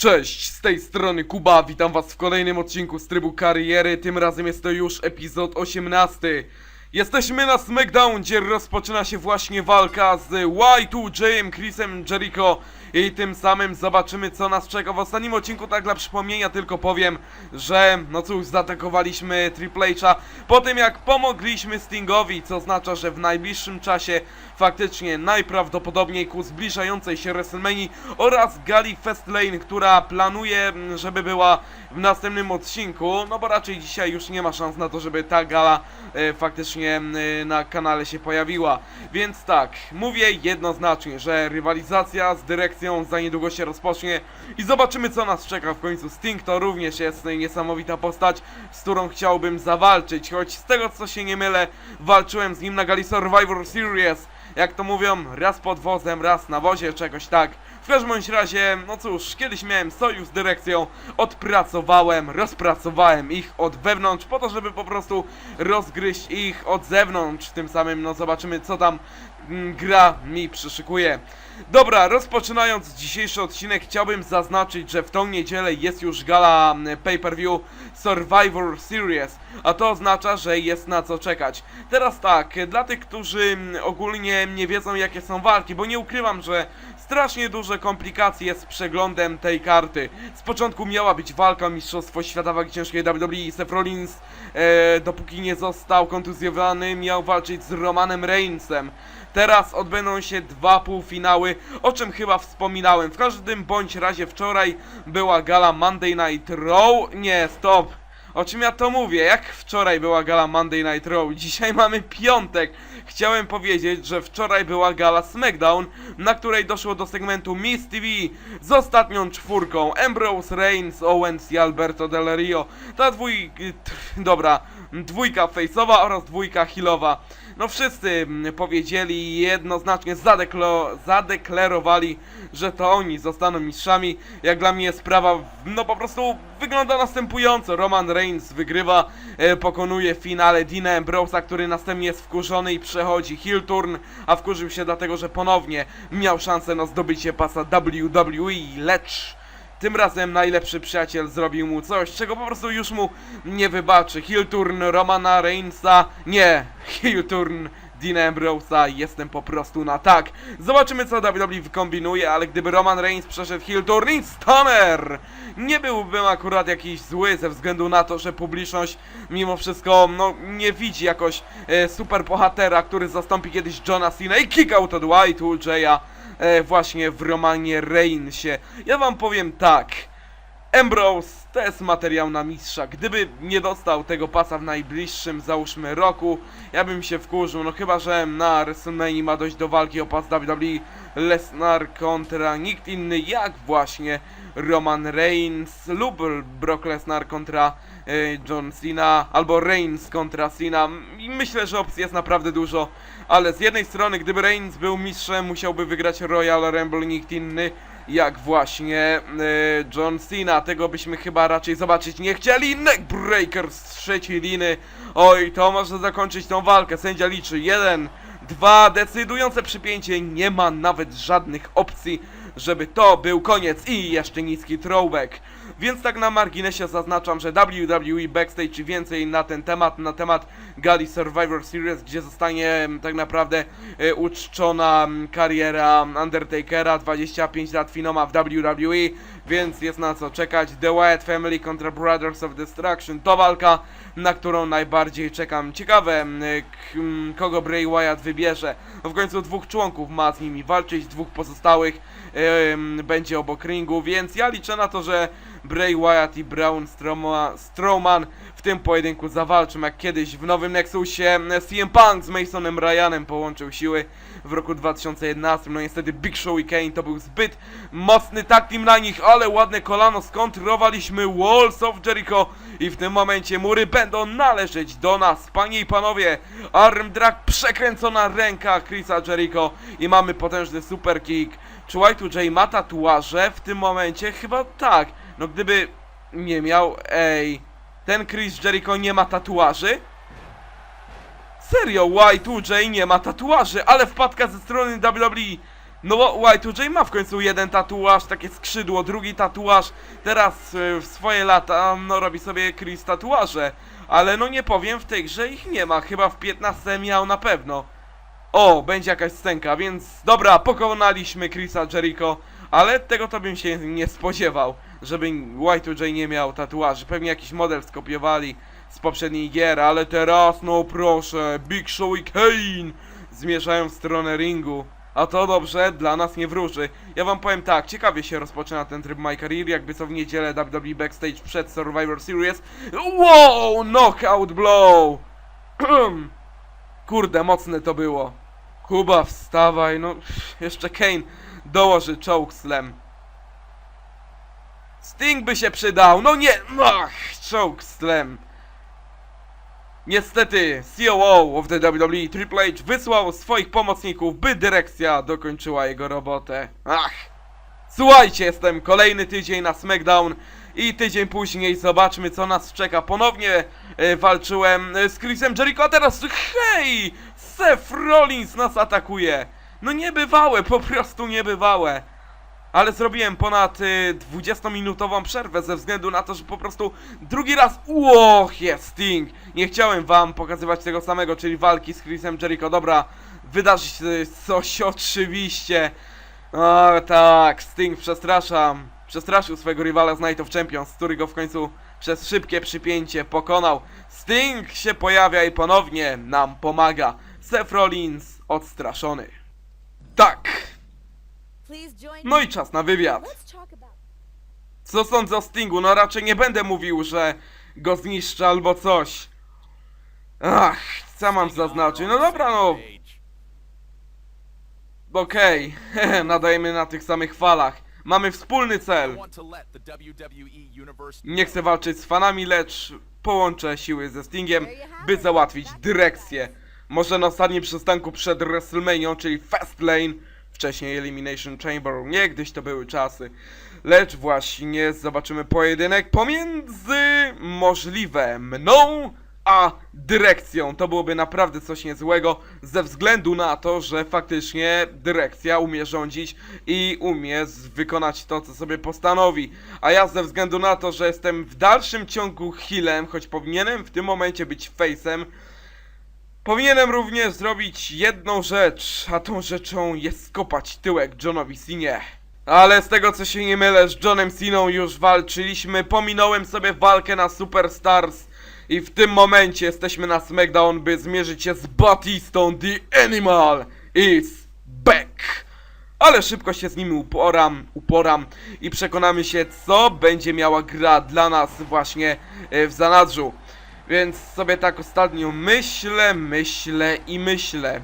Cześć, z tej strony Kuba, witam was w kolejnym odcinku z trybu kariery, tym razem jest to już epizod 18. Jesteśmy na SmackDown, gdzie rozpoczyna się właśnie walka z Y2J, Chrisem Jericho i tym samym zobaczymy co nas czeka. W ostatnim odcinku, tak dla przypomnienia tylko powiem, że no cóż, zaatakowaliśmy Triple H'a po tym jak pomogliśmy Stingowi, co oznacza, że w najbliższym czasie faktycznie najprawdopodobniej ku zbliżającej się WrestleMania oraz Gali Fastlane, która planuje, żeby była w następnym odcinku, no bo raczej dzisiaj już nie ma szans na to, żeby ta gala e, faktycznie e, na kanale się pojawiła. Więc tak, mówię jednoznacznie, że rywalizacja z dyrekcją za niedługo się rozpocznie i zobaczymy co nas czeka w końcu. Sting to również jest niesamowita postać, z którą chciałbym zawalczyć, choć z tego co się nie mylę, walczyłem z nim na gali Survivor Series jak to mówią, raz pod wozem, raz na wozie, czegoś tak. W każdym razie, no cóż, kiedyś miałem sojusz z dyrekcją, odpracowałem, rozpracowałem ich od wewnątrz, po to, żeby po prostu rozgryźć ich od zewnątrz. Tym samym, no zobaczymy, co tam gra mi przyszykuje. Dobra, rozpoczynając dzisiejszy odcinek, chciałbym zaznaczyć, że w tą niedzielę jest już gala mm, pay-per-view Survivor Series, a to oznacza, że jest na co czekać. Teraz tak, dla tych, którzy mm, ogólnie nie wiedzą jakie są walki, bo nie ukrywam, że strasznie duże komplikacje z przeglądem tej karty. Z początku miała być walka o Mistrzostwo Świata Wagi Ciężkiej WWE, Seth Rollins, e, dopóki nie został kontuzjowany, miał walczyć z Romanem Reignsem. Teraz odbędą się dwa półfinały, o czym chyba wspominałem. W każdym bądź razie wczoraj była gala Monday Night Raw. Nie, stop. O czym ja to mówię? Jak wczoraj była gala Monday Night Raw? Dzisiaj mamy piątek. Chciałem powiedzieć, że wczoraj była gala SmackDown, na której doszło do segmentu Miss TV z ostatnią czwórką Ambrose, Reigns, Owens i Alberto Del Rio. Ta dwój... dobra, dwójka face'owa oraz dwójka healowa. No wszyscy mm, powiedzieli jednoznacznie zadeklo, zadeklarowali, że to oni zostaną mistrzami. Jak dla mnie sprawa no po prostu wygląda następująco. Roman Reigns wygrywa, e, pokonuje w finale Dina Ambrose'a, który następnie jest wkurzony i przechodzi heel turn, a wkurzył się dlatego, że ponownie miał szansę na zdobycie pasa WWE, lecz tym razem najlepszy przyjaciel zrobił mu coś, czego po prostu już mu nie wybaczy. Heel turn Romana Reignsa, nie, heel turn Dean Ambrose'a, jestem po prostu na tak. Zobaczymy co WWE wykombinuje, ale gdyby Roman Reigns przeszedł heel turn i Stunner, nie byłbym akurat jakiś zły ze względu na to, że publiczność mimo wszystko no nie widzi jakoś e, super bohatera, który zastąpi kiedyś Johna Cena i kick out od Y2J'a e, właśnie w Romanie Reignsie. Ja wam powiem tak. Ambrose to jest materiał na mistrza. Gdyby nie dostał tego pasa w najbliższym, załóżmy, roku, ja bym się wkurzył. No chyba, że na WrestleMania ma dojść do walki o pas WWE Lesnar kontra nikt inny jak właśnie Roman Reigns lub Brock Lesnar kontra e, John Cena albo Reigns kontra Cena. Myślę, że opcji jest naprawdę dużo, ale z jednej strony, gdyby Reigns był mistrzem, musiałby wygrać Royal Rumble nikt inny jak właśnie e, John Cena. Tego byśmy chyba raczej zobaczyć nie chcieli. Neckbreaker z trzeciej liny. Oj, to może zakończyć tą walkę. Sędzia liczy. Jeden, dwa, decydujące przypięcie. Nie ma nawet żadnych opcji, żeby to był koniec. I jeszcze niski throwback. Więc tak na marginesie zaznaczam, że WWE Backstage więcej na ten temat, na temat Gali Survivor Series, gdzie zostanie mm, tak naprawdę e, uczczona mm, kariera Undertakera, 25 lat Finoma w WWE, więc jest na co czekać. The Wyatt Family kontra Brothers of Destruction to walka, na którą najbardziej czekam. Ciekawe, mm, kogo Bray Wyatt wybierze. No w końcu dwóch członków ma z nimi walczyć, dwóch pozostałych em, będzie obok ringu, więc ja liczę na to, że Bray Wyatt i Braun Strowma, Strowman w tym pojedynku zawalczą, jak kiedyś w nowym Nexusie CM Punk z Masonem Ryanem połączył siły w roku 2011. No niestety Big Show i Kane to był zbyt mocny tag team na nich, ale ładne kolano skontrolowaliśmy Walls of Jericho i w tym momencie mury będą należeć do nas, panie i panowie. Arm drag, przekręcona ręka Chrisa Jericho i mamy potężny super kick. Czy Y2J ma tatuaże w tym momencie? Chyba tak. No gdyby nie miał, ej, ten Chris Jericho nie ma tatuaży? Serio, Y2J nie ma tatuaży, ale wpadka ze strony WWE. No bo Y2J ma w końcu jeden tatuaż, takie skrzydło, drugi tatuaż, teraz y, w swoje lata no robi sobie Chris tatuaże, ale no nie powiem w tej grze ich nie ma, chyba w 15 miał na pewno. O, będzie jakaś scenka, więc dobra, pokonaliśmy Chrisa Jericho, ale tego to bym się nie spodziewał, żeby Y2J nie miał tatuaży, pewnie jakiś model skopiowali z poprzedniej gier, ale teraz no proszę, Big Show i Kane zmierzają w stronę ringu. A to dobrze, dla nas nie wróży. Ja wam powiem tak, ciekawie się rozpoczyna ten tryb My Career, jakby co w niedzielę WWE Backstage przed Survivor Series. Wow, knockout blow! Kurde, mocne to było. Kuba, wstawaj, no jeszcze Kane dołoży choke slam. Sting by się przydał, no nie, ach, choke slam. Niestety, COO of the WWE Triple H wysłał swoich pomocników, by dyrekcja dokończyła jego robotę. Ach! Słuchajcie, jestem kolejny tydzień na SmackDown i tydzień później zobaczmy co nas czeka. Ponownie e, walczyłem e, z Chrisem Jericho, a teraz hej! Seth Rollins nas atakuje! No niebywałe, po prostu niebywałe. Ale zrobiłem ponad y, 20-minutową przerwę ze względu na to, że po prostu drugi raz Łoch, jest Sting! Nie chciałem wam pokazywać tego samego, czyli walki z Chrisem Jericho. Dobra, wydarzy się coś oczywiście. O tak, Sting przestraszam. Przestraszył swojego rywala z Night of Champions, który go w końcu przez szybkie przypięcie pokonał. Sting się pojawia i ponownie nam pomaga. Seth Rollins odstraszony. Tak! No i czas na wywiad. Co sądzę o Stingu? No raczej nie będę mówił, że go zniszczę albo coś. Ach, co mam zaznaczyć? No dobra, no okej, okay. nadajemy na tych samych falach. Mamy wspólny cel. Nie chcę walczyć z fanami, lecz połączę siły ze Stingiem, by załatwić dyrekcję. Może na ostatnim przystanku przed WrestleMania, czyli Fastlane, wcześniej Elimination Chamber, niegdyś to były czasy. Lecz właśnie zobaczymy pojedynek pomiędzy możliwe mną a dyrekcją. To byłoby naprawdę coś niezłego ze względu na to, że faktycznie dyrekcja umie rządzić i umie wykonać to, co sobie postanowi. A ja ze względu na to, że jestem w dalszym ciągu healem, choć powinienem w tym momencie być face'em, Powinienem również zrobić jedną rzecz, a tą rzeczą jest skopać tyłek Johnowi Sinie. Ale z tego co się nie mylę, z Johnem Siną już walczyliśmy, pominąłem sobie walkę na Superstars i w tym momencie jesteśmy na SmackDown, by zmierzyć się z Batistą, The Animal is back! Ale szybko się z nimi uporam, uporam i przekonamy się, co będzie miała gra dla nas właśnie e, w zanadrzu. Więc sobie tak ostatnio myślę, myślę i myślę.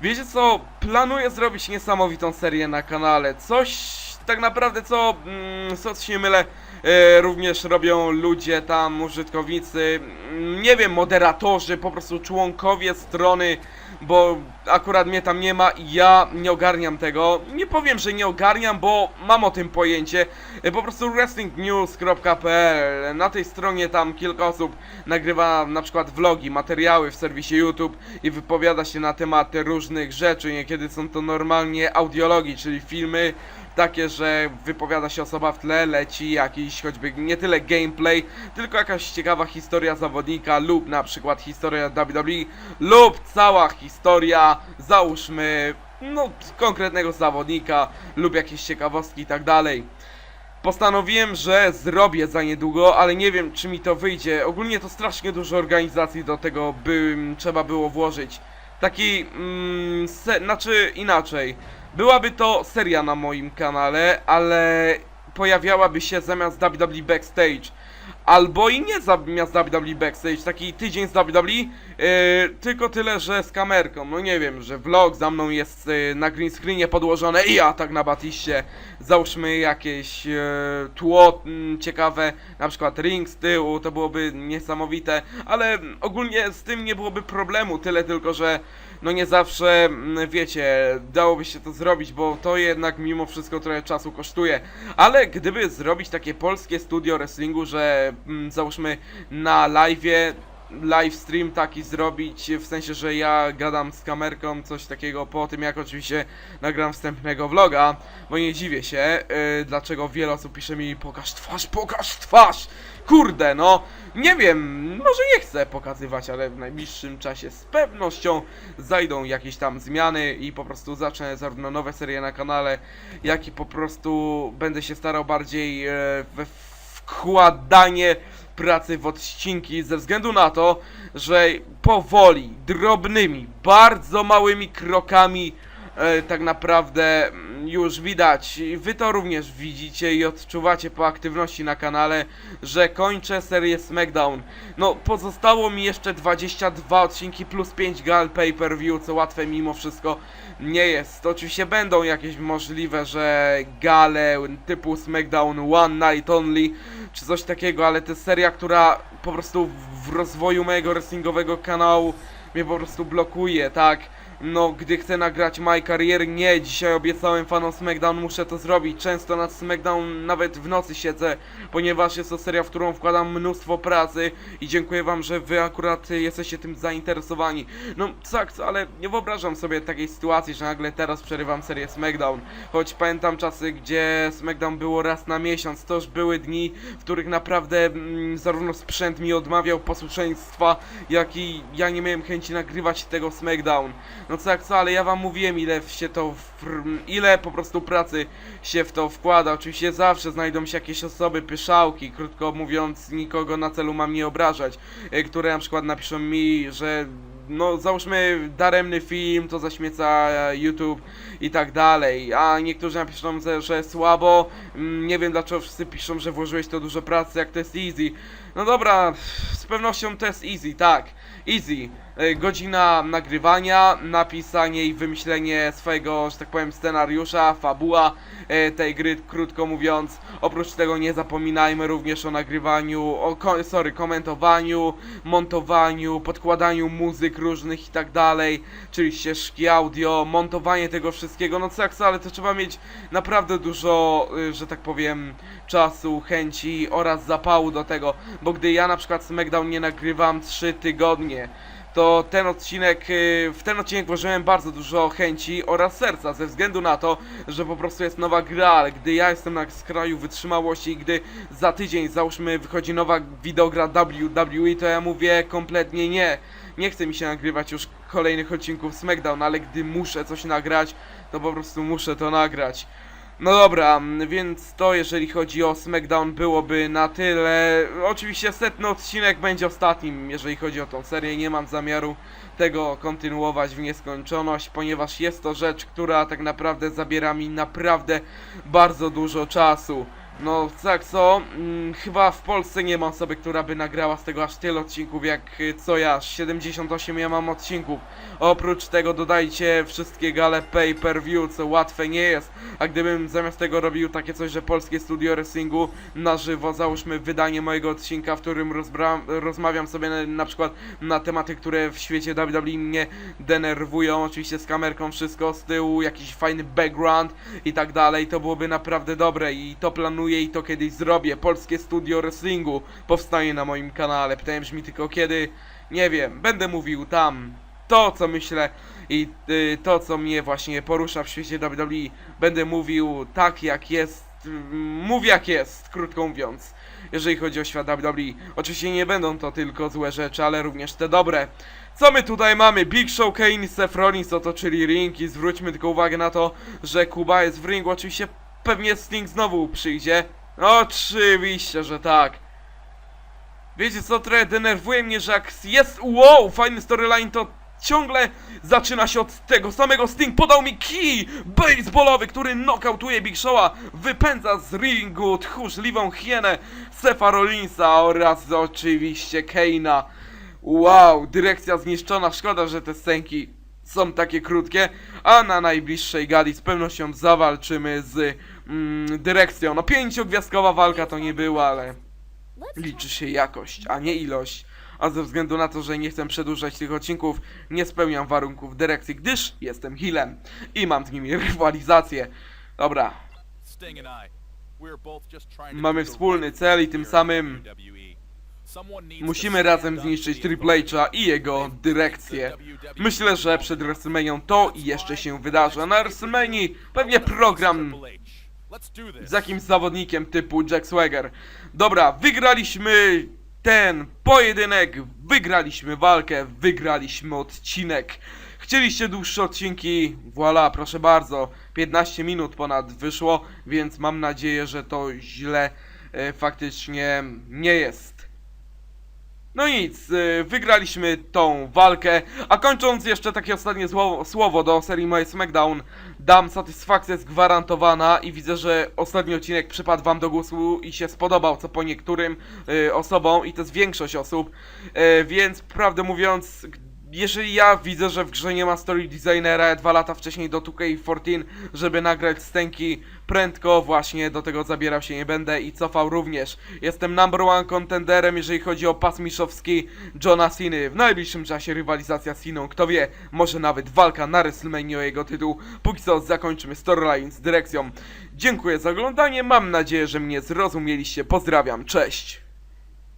Wiecie co? Planuję zrobić niesamowitą serię na kanale. Coś tak naprawdę co, mm, co się mylę, również robią ludzie tam, użytkownicy, mm, nie wiem, moderatorzy, po prostu członkowie strony, bo akurat mnie tam nie ma i ja nie ogarniam tego. Nie powiem, że nie ogarniam, bo mam o tym pojęcie. E, Po prostu wrestlingnews.pl Na tej stronie tam kilka osób nagrywa na przykład vlogi, materiały w serwisie YouTube i wypowiada się na tematy różnych rzeczy. Niekiedy są to normalnie audiologii, czyli filmy takie, że wypowiada się osoba w tle, leci jakiś choćby nie tyle gameplay, tylko jakaś ciekawa historia zawodnika lub na przykład historia WWE lub cała historia, załóżmy, no konkretnego zawodnika lub jakieś ciekawostki i tak dalej. Postanowiłem, że zrobię za niedługo, ale nie wiem czy mi to wyjdzie. Ogólnie to strasznie dużo organizacji do tego by trzeba było włożyć. Taki, mm, se, znaczy inaczej. Byłaby to seria na moim kanale, ale pojawiałaby się zamiast WWE Backstage. Albo i nie zamiast WWE Backstage, taki tydzień z WWE, yy, tylko tyle, że z kamerką. No nie wiem, że vlog za mną jest yy, na green screenie podłożone i ja tak na Batiście. Załóżmy jakieś yy, tło mm, ciekawe, na przykład ring z tyłu, to byłoby niesamowite, ale ogólnie z tym nie byłoby problemu, tyle tylko, że no nie zawsze, mm, wiecie, dałoby się to zrobić, bo to jednak mimo wszystko trochę czasu kosztuje. Ale gdyby zrobić takie polskie studio wrestlingu, że załóżmy na live stream taki zrobić, w sensie, że ja gadam z kamerką, coś takiego po tym jak oczywiście nagram wstępnego vloga, bo nie dziwię się, yy, dlaczego wiele osób pisze mi pokaż twarz, pokaż twarz, kurde no, nie wiem, może nie chcę pokazywać, ale w najbliższym czasie z pewnością zajdą jakieś tam zmiany i po prostu zacznę zarówno nowe serie na kanale, jak i po prostu będę się starał bardziej e, we wkładanie pracy w odcinki ze względu na to, że powoli, drobnymi, bardzo małymi krokami tak naprawdę mm, już widać, wy to również widzicie i odczuwacie po aktywności na kanale, że kończę serię SmackDown. No, pozostało mi jeszcze 22 odcinki plus 5 gal pay-per-view, co łatwe mimo wszystko nie jest. Oczywiście będą jakieś możliwe, że gale typu SmackDown One Night Only, czy coś takiego, ale to jest seria, która po prostu w rozwoju mojego wrestlingowego kanału mnie po prostu blokuje, tak? No, gdy chcę nagrać My Career, nie, dzisiaj obiecałem fanom SmackDown, muszę to zrobić. Często nad SmackDown nawet w nocy siedzę, ponieważ jest to seria, w którą wkładam mnóstwo pracy i dziękuję wam, że wy akurat jesteście tym zainteresowani. No, tak, ale nie wyobrażam sobie takiej sytuacji, że nagle teraz przerywam serię SmackDown. Choć pamiętam czasy, gdzie SmackDown było raz na miesiąc, to już były dni, w których naprawdę mm, zarówno sprzęt mi odmawiał posłuszeństwa, jak i ja nie miałem chęci nagrywać tego SmackDown. No co jak co, ale ja wam mówiłem ile się to, ile po prostu pracy się w to wkłada. Oczywiście zawsze znajdą się jakieś osoby, pyszałki, krótko mówiąc, nikogo na celu mam nie obrażać, e, które na przykład napiszą mi, że no załóżmy daremny film, to zaśmieca e, YouTube i tak dalej, a niektórzy napiszą, że, że słabo, mm, nie wiem dlaczego wszyscy piszą, że włożyłeś to dużo pracy, jak to jest easy. No dobra, z pewnością to jest easy, tak, easy. E, Godzina nagrywania, napisanie i wymyślenie swojego, że tak powiem, scenariusza, fabuła e, tej gry, krótko mówiąc. Oprócz tego nie zapominajmy również o nagrywaniu, o, sorry, komentowaniu, montowaniu, podkładaniu muzyk różnych i tak dalej, czyli ścieżki audio, montowanie tego wszystkiego, no co jak co, ale to trzeba mieć naprawdę dużo, y, że tak powiem, czasu, chęci oraz zapału do tego, bo gdy ja na przykład SmackDown nie nagrywam 3 tygodnie, to ten odcinek, y, w ten odcinek włożyłem bardzo dużo chęci oraz serca, ze względu na to, że po prostu jest nowa gra, ale gdy ja jestem na skraju wytrzymałości i gdy za tydzień, załóżmy, wychodzi nowa wideogra WWE, to ja mówię kompletnie nie. Nie chce mi się nagrywać już kolejnych odcinków SmackDown, ale gdy muszę coś nagrać, to po prostu muszę to nagrać. No dobra, więc to jeżeli chodzi o SmackDown byłoby na tyle. Oczywiście setny odcinek będzie ostatnim, jeżeli chodzi o tą serię. Nie mam zamiaru tego kontynuować w nieskończoność, ponieważ jest to rzecz, która tak naprawdę zabiera mi naprawdę bardzo dużo czasu. No tak co, mm, chyba w Polsce nie ma osoby, która by nagrała z tego aż tyle odcinków jak y, co ja, 78 ja mam odcinków. Oprócz tego dodajcie wszystkie gale pay per view, co łatwe nie jest. A gdybym zamiast tego robił takie coś, że polskie studio wrestlingu na żywo, załóżmy wydanie mojego odcinka, w którym rozmawiam sobie na, na przykład na tematy, które w świecie WWE mnie denerwują, oczywiście z kamerką wszystko z tyłu, jakiś fajny background i tak dalej, to byłoby naprawdę dobre i to planuję i to kiedyś zrobię. Polskie studio wrestlingu powstanie na moim kanale. Pytałem brzmi tylko kiedy, nie wiem, będę mówił tam to, co myślę i y, to, co mnie właśnie porusza w świecie WWE. Będę mówił tak, jak jest, mm, mów jak jest, krótko mówiąc, jeżeli chodzi o świat WWE. Oczywiście nie będą to tylko złe rzeczy, ale również te dobre. Co my tutaj mamy? Big Show, Kane i Seth Rollins otoczyli ring i zwróćmy tylko uwagę na to, że Kuba jest w ringu. Oczywiście pewnie Sting znowu przyjdzie. Oczywiście, że tak. Wiecie co, trochę denerwuje mnie, że jak jest wow, fajny storyline, to ciągle zaczyna się od tego samego Sting podał mi kij baseballowy, który nokautuje Big Show'a, wypędza z ringu tchórzliwą hienę Sefa Rollinsa oraz oczywiście Kane'a. Wow, dyrekcja zniszczona, szkoda, że te scenki są takie krótkie, a na najbliższej gali z pewnością zawalczymy z mm, dyrekcją. No pięciogwiazdkowa walka to nie była, ale liczy się jakość, a nie ilość. A ze względu na to, że nie chcę przedłużać tych odcinków, nie spełniam warunków dyrekcji, gdyż jestem healem i mam z nimi rywalizację. Dobra, Mamy wspólny cel i tym samym. Musimy razem zniszczyć Triple H'a i jego dyrekcję. Myślę, że przed WrestleManią to i jeszcze się wydarzy. A na WrestleManii pewnie program z jakimś zawodnikiem typu Jack Swagger. Dobra, wygraliśmy ten pojedynek, wygraliśmy walkę, wygraliśmy odcinek. Chcieliście dłuższe odcinki? Voilà, proszę bardzo. 15 minut ponad wyszło, więc mam nadzieję, że to źle e, faktycznie nie jest. No nic, y, wygraliśmy tą walkę, a kończąc jeszcze takie ostatnie słowo do serii moje SmackDown, dam satysfakcja jest gwarantowana i widzę, że ostatni odcinek przypadł wam do głosu i się spodobał, co po niektórym y, osobom i to jest większość osób, y, więc prawdę mówiąc, jeżeli ja widzę, że w grze nie ma story designera dwa lata wcześniej do 2K14, żeby nagrać stęki prędko, właśnie do tego zabierał się nie będę i cofał również. Jestem number one contenderem, jeżeli chodzi o pas mistrzowski Johna Ceny. W najbliższym czasie rywalizacja z Siną, kto wie, może nawet walka na WrestleMania o jego tytuł. Póki co zakończymy storyline z dyrekcją. Dziękuję za oglądanie, mam nadzieję, że mnie zrozumieliście. Pozdrawiam, cześć!